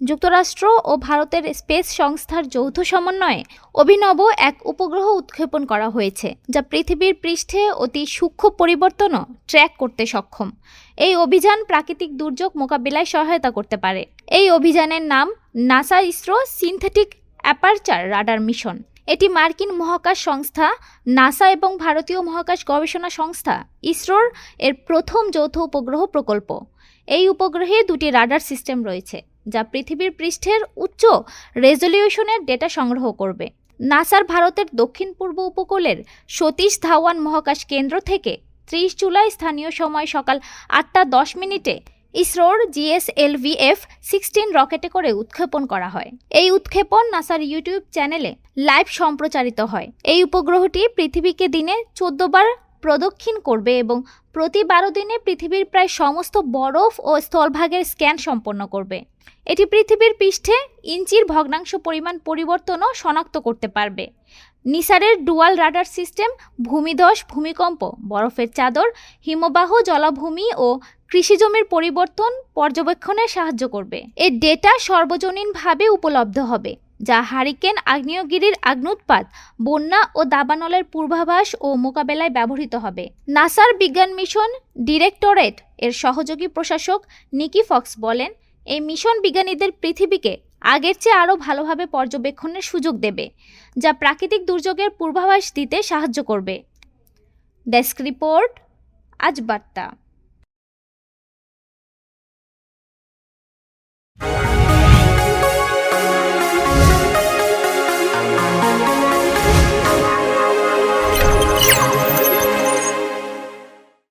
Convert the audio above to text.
যুক্তরাষ্ট্র ও ভারতের স্পেস সংস্থার যৌথ সমন্বয়ে অভিনব এক উপগ্রহ উৎক্ষেপণ করা হয়েছে, যা পৃথিবীর পৃষ্ঠে অতি সূক্ষ্ম পরিবর্তনও ট্র্যাক করতে সক্ষম। এই অভিযান প্রাকৃতিক দুর্যোগ মোকাবিলায় সহায়তা করতে পারে। এই অভিযানের নাম NASA ISRO synthetic aperture radar mission. এটি মার্কিন মহাকাশ সংস্থা, নাসা এবং ভারতীয় মহাকাশ গবেষণা সংস্থা ইসরোর এর প্রথম যৌথ উপগ্রহ প্রকল্প। এই উপগ্রহে দুটি রাডার সিস্টেম রয়েছে। যা পৃথিবীর পৃষ্ঠের উচ্চ রেজলিউশনের ডেটা সংগ্রহ করবে। নাসার ভারতের দক্ষিণ পূর্ব উপকূলের সতীশ ধাওয়ান মহাকাশ কেন্দ্র থেকে ত্রিশ জুলাই স্থানীয় সময় সকাল আটটা দশ মিনিটে ইসরোর জিএসএলভিএফ সিক্সটিন রকেটে করে উৎক্ষেপণ করা হয়। এই উৎক্ষেপণ নাসার ইউটিউব চ্যানেলে লাইভ সম্প্রচারিত হয়। এই উপগ্রহটি পৃথিবীকে দিনে চোদ্দ বার প্রদক্ষিণ করবে এবং প্রতি বারো দিনে পৃথিবীর প্রায় সমস্ত বরফ ও স্থলভাগের স্ক্যান সম্পন্ন করবে। এটি পৃথিবীর পৃষ্ঠে ইঞ্চির ভগ্নাংশ পরিমাণ পরিবর্তনও শনাক্ত করতে পারবে। নিসারের ডুয়াল রাডার সিস্টেম ভূমিধস, ভূমিকম্প, বরফের চাদর, হিমবাহ, জলাভূমি ও কৃষিজমির পরিবর্তন পর্যবেক্ষণে সাহায্য করবে। এর ডেটা সর্বজনীনভাবে উপলব্ধ হবে, যা হারিকেন আগ্নেয়গিরির আগ্নুৎপাত, বন্যা ও দাবানলের পূর্বাভাস ও মোকাবেলায় ব্যবহৃত হবে। নাসার বিজ্ঞান মিশন ডিরেক্টরেট এর সহযোগী প্রশাসক নিকি ফক্স বলেন এই মিশন বিজ্ঞানীদের পৃথিবীকে আগের চেয়ে আরও ভালোভাবে পর্যবেক্ষণের সুযোগ দেবে, যা প্রাকৃতিক দুর্যোগের পূর্বাভাস দিতে সাহায্য করবে। ডেস্ক রিপোর্ট, আজ বার্তা।